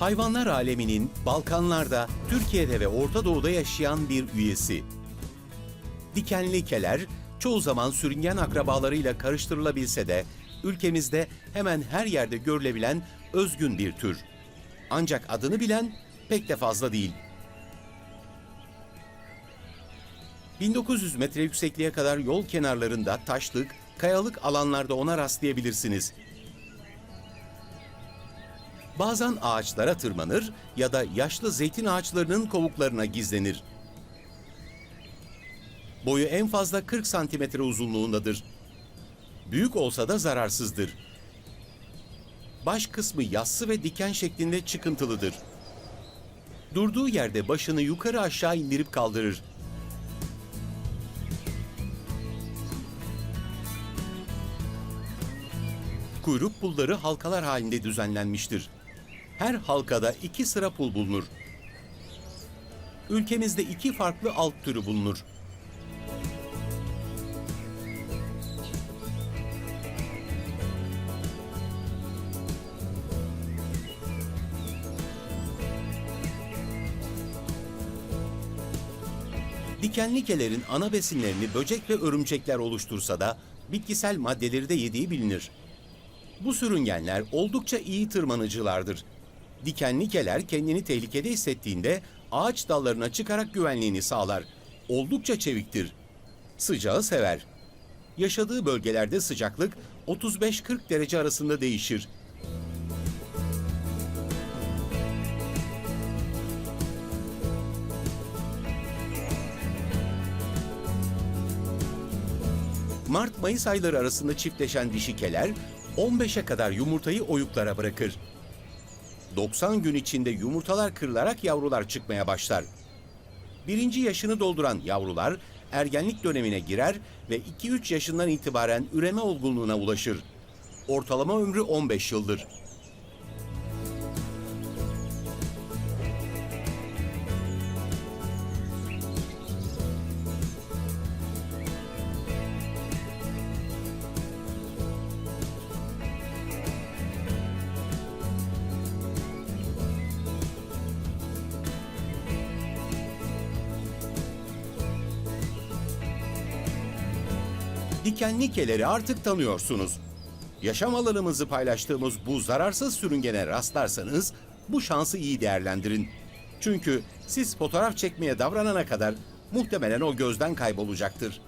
Hayvanlar aleminin Balkanlarda, Türkiye'de ve Orta Doğu'da yaşayan bir üyesi. Dikenli keler çoğu zaman sürüngen akrabalarıyla karıştırılabilse de ülkemizde hemen her yerde görülebilen özgün bir tür. Ancak adını bilen pek de fazla değil. 1900 metre yüksekliğe kadar yol kenarlarında taşlık, kayalık alanlarda ona rastlayabilirsiniz. Bazen ağaçlara tırmanır ya da yaşlı zeytin ağaçlarının kovuklarına gizlenir. Boyu en fazla 40 santimetre uzunluğundadır. Büyük olsa da zararsızdır. Baş kısmı yassı ve diken şeklinde çıkıntılıdır. Durduğu yerde başını yukarı aşağı indirip kaldırır. Kuyruk pulları halkalar halinde düzenlenmiştir. Her halkada iki sıra pul bulunur. Ülkemizde iki farklı alt türü bulunur. Dikenli kelerin ana besinlerini böcek ve örümcekler oluştursa da bitkisel maddeleri de yediği bilinir. Bu sürüngenler oldukça iyi tırmanıcılardır. Dikenli keler kendini tehlikede hissettiğinde ağaç dallarına çıkarak güvenliğini sağlar. Oldukça çeviktir. Sıcağı sever. Yaşadığı bölgelerde sıcaklık 35-40 derece arasında değişir. Mart-Mayıs ayları arasında çiftleşen dişi keler 15'e kadar yumurtayı oyuklara bırakır. 90 gün içinde yumurtalar kırılarak yavrular çıkmaya başlar. Birinci yaşını dolduran yavrular ergenlik dönemine girer ve 2-3 yaşından itibaren üreme olgunluğuna ulaşır. Ortalama ömrü 15 yıldır. Dikenli keleri artık tanıyorsunuz. Yaşam alanımızı paylaştığımız bu zararsız sürüngene rastlarsanız bu şansı iyi değerlendirin. Çünkü siz fotoğraf çekmeye davranana kadar muhtemelen o gözden kaybolacaktır.